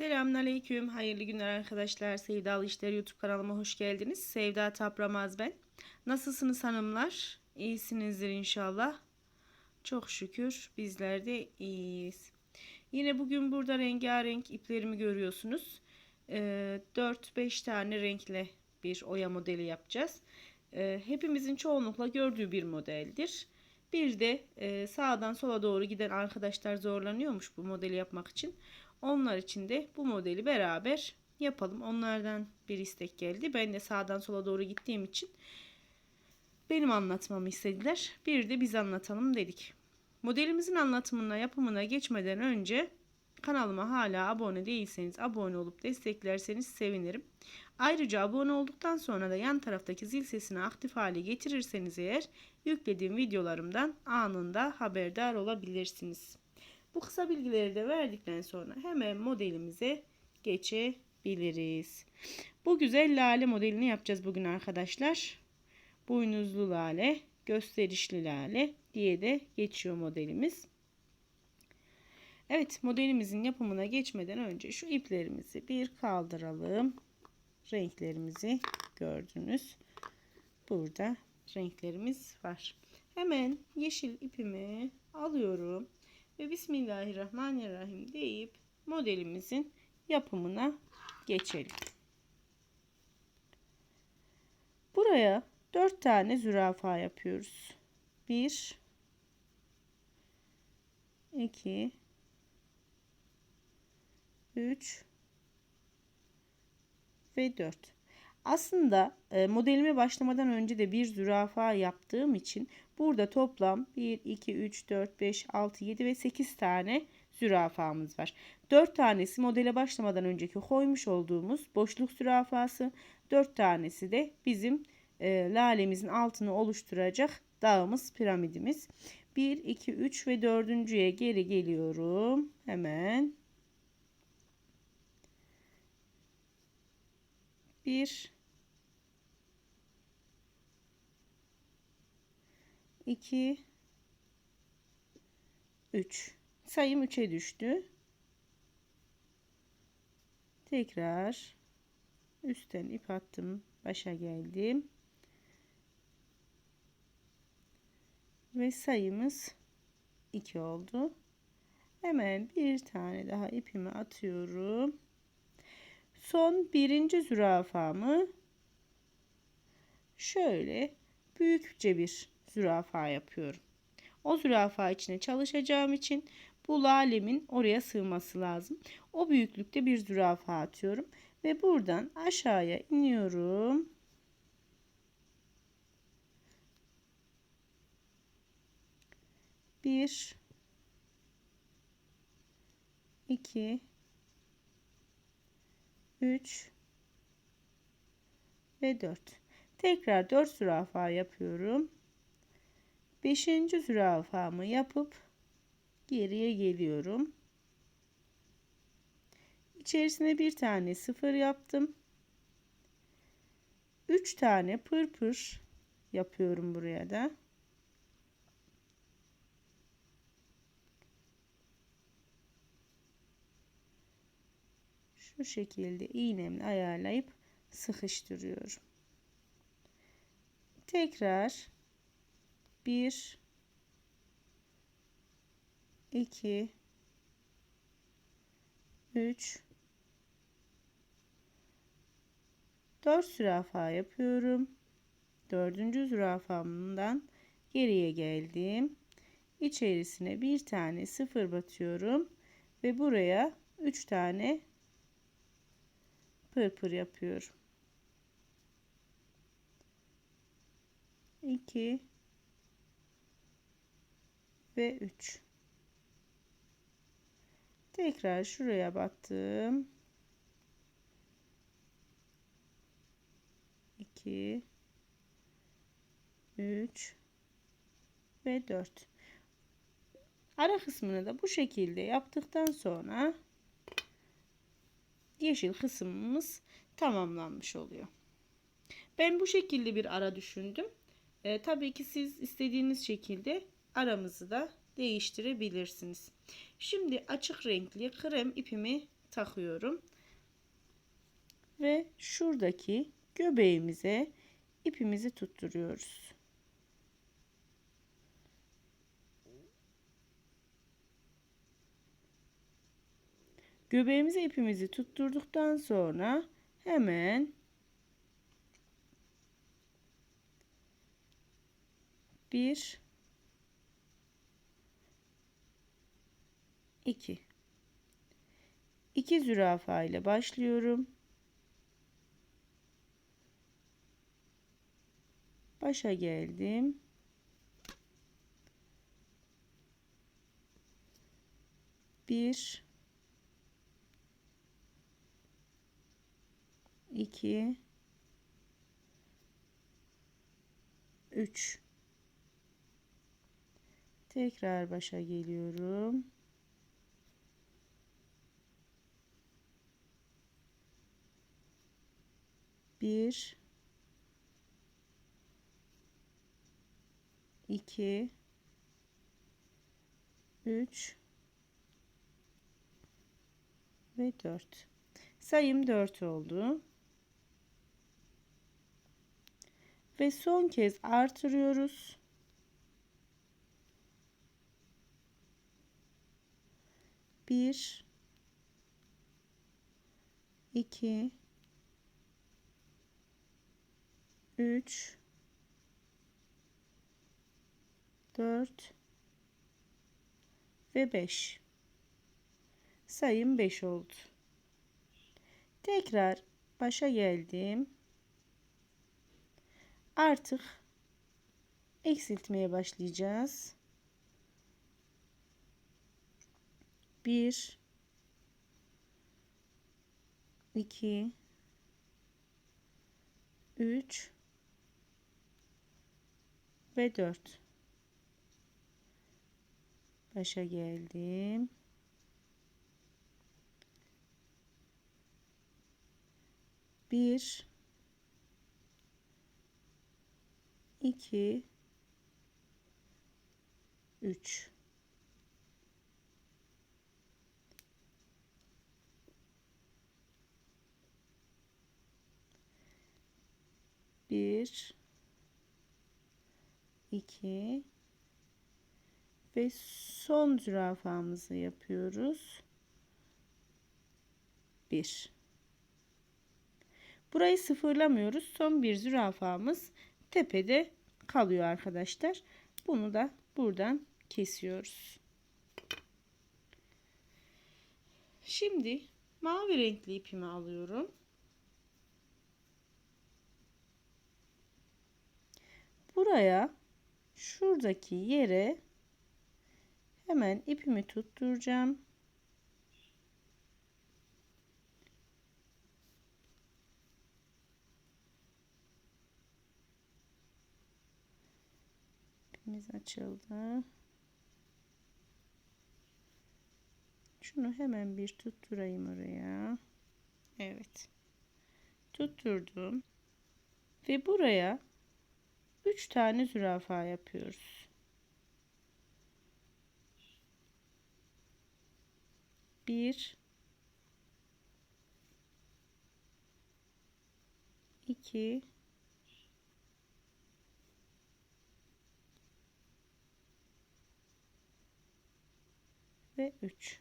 Selamünaleyküm. Hayırlı günler arkadaşlar. Sevdalı İşler YouTube kanalıma hoş geldiniz. Sevda Tapramaz ben. Nasılsınız hanımlar? İyisinizdir inşallah. Çok şükür bizler de iyiyiz. Yine bugün burada rengarenk iplerimi görüyorsunuz. Ee, 4-5 tane renkle bir oya modeli yapacağız. Ee, hepimizin çoğunlukla gördüğü bir modeldir. Bir de e, sağdan sola doğru giden arkadaşlar zorlanıyormuş bu modeli yapmak için. Onlar için de bu modeli beraber yapalım. Onlardan bir istek geldi. Ben de sağdan sola doğru gittiğim için benim anlatmamı istediler. Bir de biz anlatalım dedik. Modelimizin anlatımına, yapımına geçmeden önce kanalıma hala abone değilseniz abone olup desteklerseniz sevinirim. Ayrıca abone olduktan sonra da yan taraftaki zil sesini aktif hale getirirseniz eğer yüklediğim videolarımdan anında haberdar olabilirsiniz. Bu kısa bilgileri de verdikten sonra hemen modelimize geçebiliriz. Bu güzel lale modelini yapacağız bugün arkadaşlar. Boynuzlu lale, gösterişli lale diye de geçiyor modelimiz. Evet modelimizin yapımına geçmeden önce şu iplerimizi bir kaldıralım. Renklerimizi gördünüz. Burada renklerimiz var. Hemen yeşil ipimi alıyorum ve Bismillahirrahmanirrahim deyip modelimizin yapımına geçelim. Buraya 4 tane zürafa yapıyoruz. 1 2 3 ve 4. Aslında e, modelime başlamadan önce de bir zürafa yaptığım için burada toplam 1, 2, 3, 4, 5, 6, 7 ve 8 tane zürafamız var. 4 tanesi modele başlamadan önceki koymuş olduğumuz boşluk zürafası. 4 tanesi de bizim e, lalemizin altını oluşturacak dağımız piramidimiz. 1, 2, 3 ve 4.ye geri geliyorum. Hemen. 1 2 3 sayım 3'e düştü. Tekrar üstten ip attım. Başa geldim. Ve sayımız 2 oldu. Hemen bir tane daha ipimi atıyorum. Son birinci zürafamı şöyle büyükçe bir zürafa yapıyorum. O zürafa içine çalışacağım için bu lalemin oraya sığması lazım. O büyüklükte bir zürafa atıyorum ve buradan aşağıya iniyorum. Bir, iki, üç ve dört. Tekrar dört zürafa yapıyorum. Beşinci zürafamı yapıp geriye geliyorum. İçerisine bir tane sıfır yaptım. Üç tane pırpır yapıyorum buraya da. Şu şekilde iğnemle ayarlayıp sıkıştırıyorum. Tekrar 1 2 3 4 zürafa yapıyorum. Dördüncü zürafamdan geriye geldim. İçerisine bir tane sıfır batıyorum ve buraya 3 tane pırpır yapıyorum. 2 ve 3 tekrar şuraya battım 2 3 ve 4 ara kısmını da bu şekilde yaptıktan sonra yeşil kısmımız tamamlanmış oluyor. Ben bu şekilde bir ara düşündüm. E, tabii ki siz istediğiniz şekilde aramızı da değiştirebilirsiniz. Şimdi açık renkli krem ipimi takıyorum. Ve şuradaki göbeğimize ipimizi tutturuyoruz. Göbeğimize ipimizi tutturduktan sonra hemen bir iki iki zürafa ile başlıyorum. Başa geldim. Bir 2 3 Tekrar başa geliyorum. Bir, iki, üç ve dört. Sayım dört oldu. ve son kez artırıyoruz. Bir, iki, üç, dört ve beş. Sayım beş oldu. Tekrar başa geldim artık eksiltmeye başlayacağız. 1 2 3 ve 4 başa geldim. Bir. 2 3 1 2 ve son zürafamızı yapıyoruz. 1 Burayı sıfırlamıyoruz. Son bir zürafamız tepede kalıyor arkadaşlar. Bunu da buradan kesiyoruz. Şimdi mavi renkli ipimi alıyorum. Buraya şuradaki yere hemen ipimi tutturacağım. ipimiz açıldı. Şunu hemen bir tutturayım oraya. Evet. Tutturdum. Ve buraya 3 tane zürafa yapıyoruz. Bir, iki, ve 3.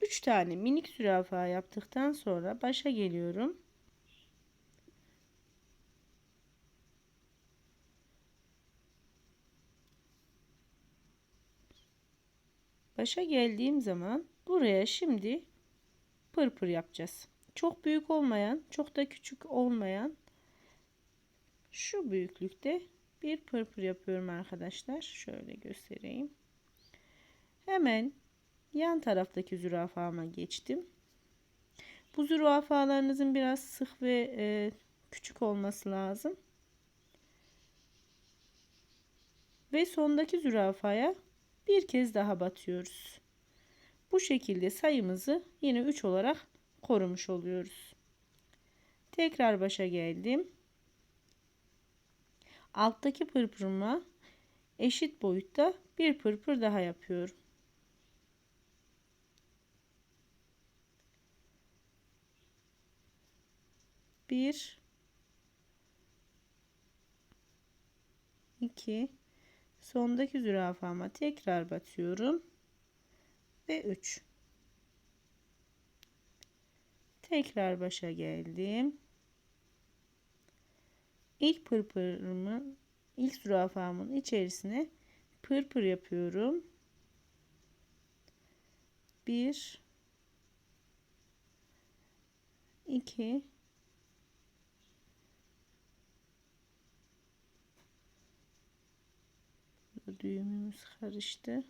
3 tane minik zürafa yaptıktan sonra başa geliyorum. Başa geldiğim zaman buraya şimdi pırpır yapacağız. Çok büyük olmayan, çok da küçük olmayan şu büyüklükte bir pırpır yapıyorum arkadaşlar. Şöyle göstereyim. Hemen yan taraftaki zürafama geçtim. Bu zürafalarınızın biraz sık ve e, küçük olması lazım. Ve sondaki zürafaya bir kez daha batıyoruz. Bu şekilde sayımızı yine 3 olarak korumuş oluyoruz. Tekrar başa geldim. Alttaki pırpırıma eşit boyutta bir pırpır daha yapıyorum. Bir, iki, sondaki zürafama tekrar batıyorum ve 3 tekrar başa geldim. İlk pırpırımı ilk zürafamın içerisine pırpır yapıyorum. 1 2 düğümümüz karıştı.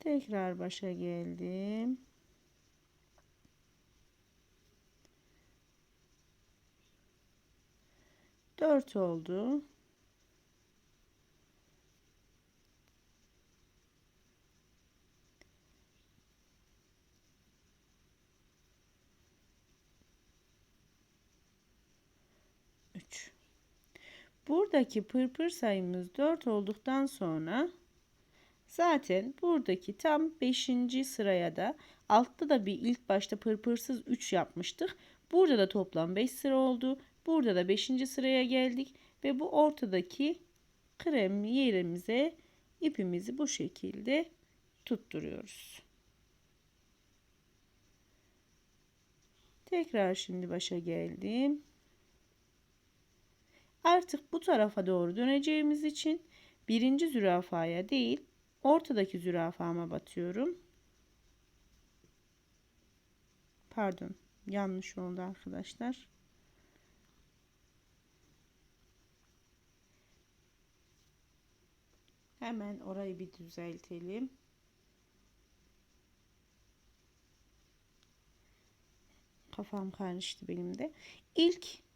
Tekrar başa geldim. Dört oldu. 3. Buradaki pırpır sayımız 4 olduktan sonra zaten buradaki tam 5. sıraya da altta da bir ilk başta pırpırsız 3 yapmıştık. Burada da toplam 5 sıra oldu. Burada da 5. sıraya geldik ve bu ortadaki krem yerimize ipimizi bu şekilde tutturuyoruz. Tekrar şimdi başa geldim. Artık bu tarafa doğru döneceğimiz için birinci zürafaya değil ortadaki zürafama batıyorum. Pardon yanlış oldu arkadaşlar. Hemen orayı bir düzeltelim. Kafam karıştı benim de. İlk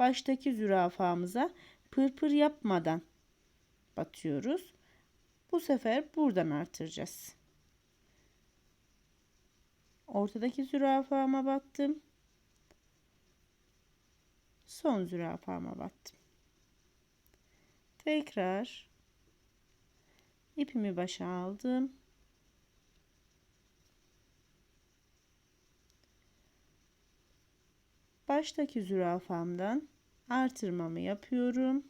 baştaki zürafamıza pırpır yapmadan batıyoruz. Bu sefer buradan artıracağız. Ortadaki zürafama battım. Son zürafama battım. Tekrar ipimi başa aldım. Baştaki zürafamdan artırmamı yapıyorum.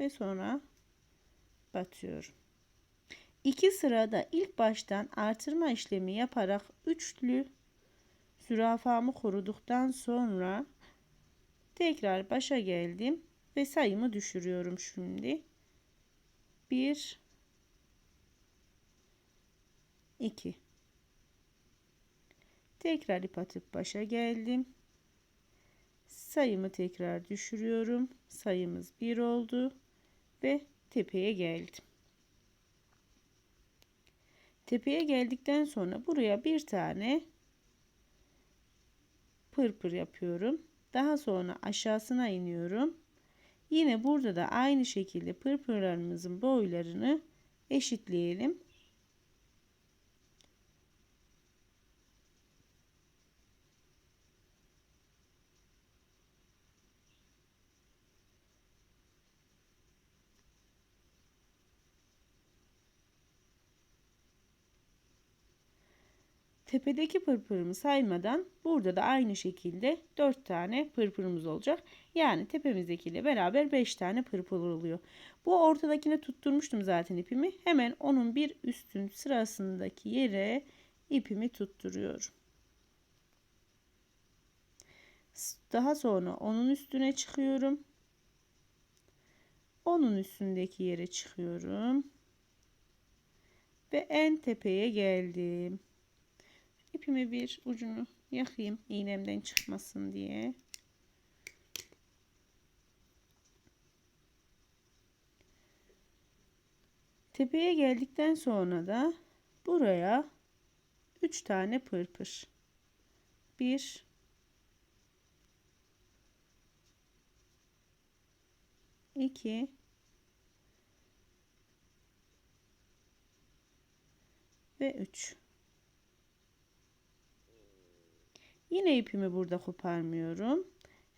Ve sonra batıyorum. İki sırada ilk baştan artırma işlemi yaparak üçlü zürafamı koruduktan sonra tekrar başa geldim ve sayımı düşürüyorum şimdi. 1 2 tekrar ip atıp başa geldim. Sayımı tekrar düşürüyorum. Sayımız 1 oldu ve tepeye geldim. Tepeye geldikten sonra buraya bir tane pırpır yapıyorum. Daha sonra aşağısına iniyorum. Yine burada da aynı şekilde pırpırlarımızın boylarını eşitleyelim tepedeki pırpırımı saymadan burada da aynı şekilde 4 tane pırpırımız olacak. Yani tepemizdekiyle beraber 5 tane pırpır oluyor. Bu ortadakine tutturmuştum zaten ipimi. Hemen onun bir üstün sırasındaki yere ipimi tutturuyorum. Daha sonra onun üstüne çıkıyorum. Onun üstündeki yere çıkıyorum. Ve en tepeye geldim. İpimi bir ucunu yakayım iğnemden çıkmasın diye. Tepeye geldikten sonra da buraya 3 tane pırpır. 1 2 ve 3 Yine ipimi burada koparmıyorum.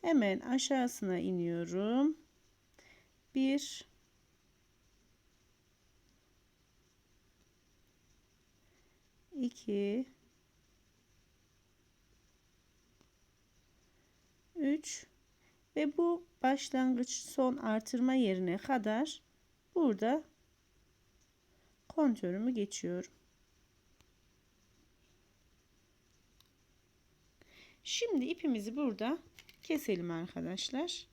Hemen aşağısına iniyorum. 1 2 3 ve bu başlangıç son artırma yerine kadar burada kontörümü geçiyorum. Şimdi ipimizi burada keselim arkadaşlar.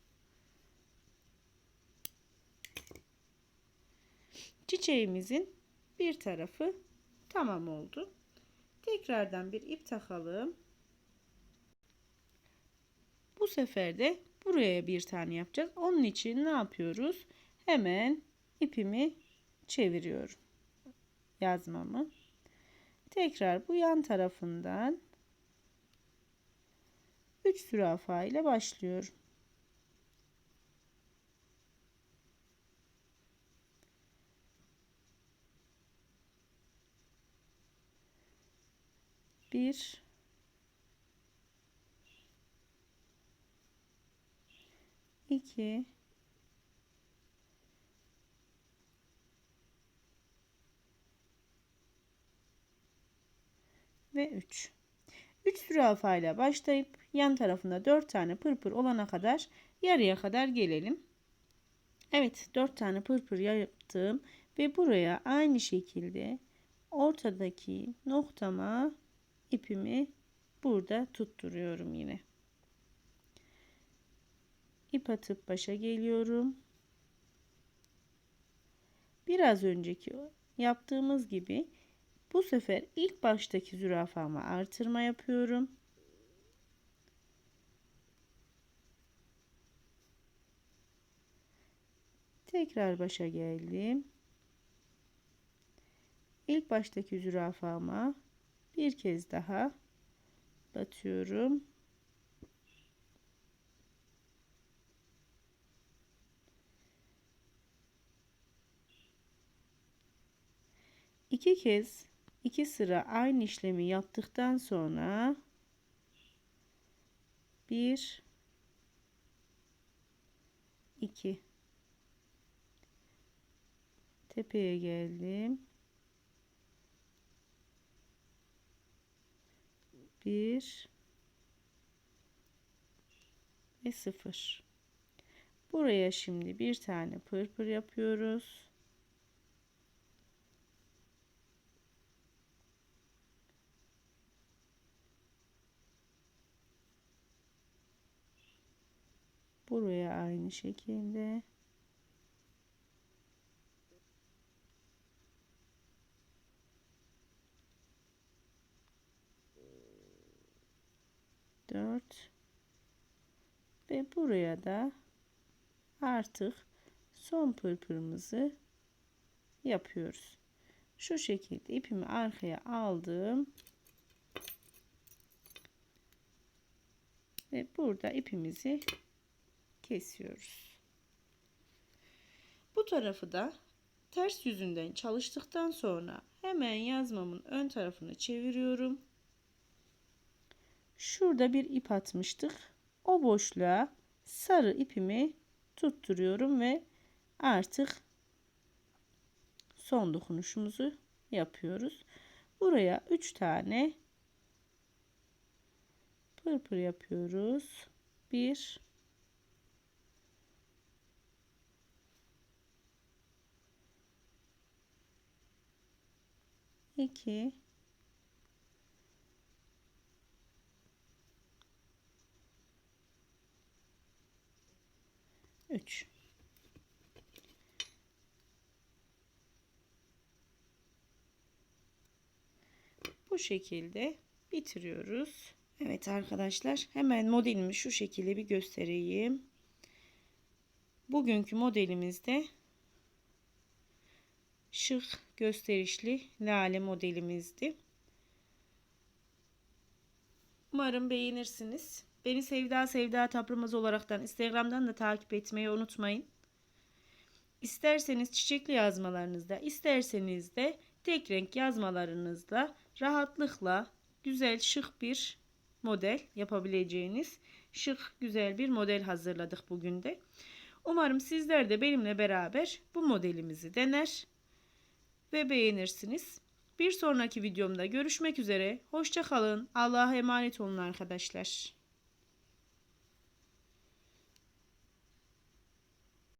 Çiçeğimizin bir tarafı tamam oldu. Tekrardan bir ip takalım. Bu sefer de buraya bir tane yapacağız. Onun için ne yapıyoruz? Hemen ipimi çeviriyorum. Yazmamı. Tekrar bu yan tarafından 3 zürafa ile başlıyorum. Bir, iki, ve üç. 3 zürafa ile başlayıp yan tarafında 4 tane pırpır olana kadar yarıya kadar gelelim. Evet 4 tane pırpır yaptım ve buraya aynı şekilde ortadaki noktama ipimi burada tutturuyorum yine. İp atıp başa geliyorum. Biraz önceki yaptığımız gibi bu sefer ilk baştaki zürafama artırma yapıyorum. Tekrar başa geldim. İlk baştaki zürafama bir kez daha batıyorum. İki kez iki sıra aynı işlemi yaptıktan sonra bir iki. Tepeye geldim. Bir ve sıfır. Buraya şimdi bir tane pırpır yapıyoruz buraya aynı şekilde dört ve buraya da artık son pırpırımızı yapıyoruz. Şu şekilde ipimi arkaya aldım. Ve burada ipimizi kesiyoruz. Bu tarafı da ters yüzünden çalıştıktan sonra hemen yazmamın ön tarafını çeviriyorum. Şurada bir ip atmıştık. O boşluğa sarı ipimi tutturuyorum ve artık son dokunuşumuzu yapıyoruz. Buraya 3 tane pırpır yapıyoruz. 1 2 3 Bu şekilde bitiriyoruz. Evet arkadaşlar hemen modelimi şu şekilde bir göstereyim. Bugünkü modelimizde şık gösterişli lale modelimizdi. Umarım beğenirsiniz. Beni Sevda Sevda Tapramaz olaraktan Instagram'dan da takip etmeyi unutmayın. İsterseniz çiçekli yazmalarınızda, isterseniz de tek renk yazmalarınızda rahatlıkla güzel şık bir model yapabileceğiniz şık güzel bir model hazırladık bugün de. Umarım sizler de benimle beraber bu modelimizi dener ve beğenirsiniz. Bir sonraki videomda görüşmek üzere. Hoşça kalın. Allah'a emanet olun arkadaşlar.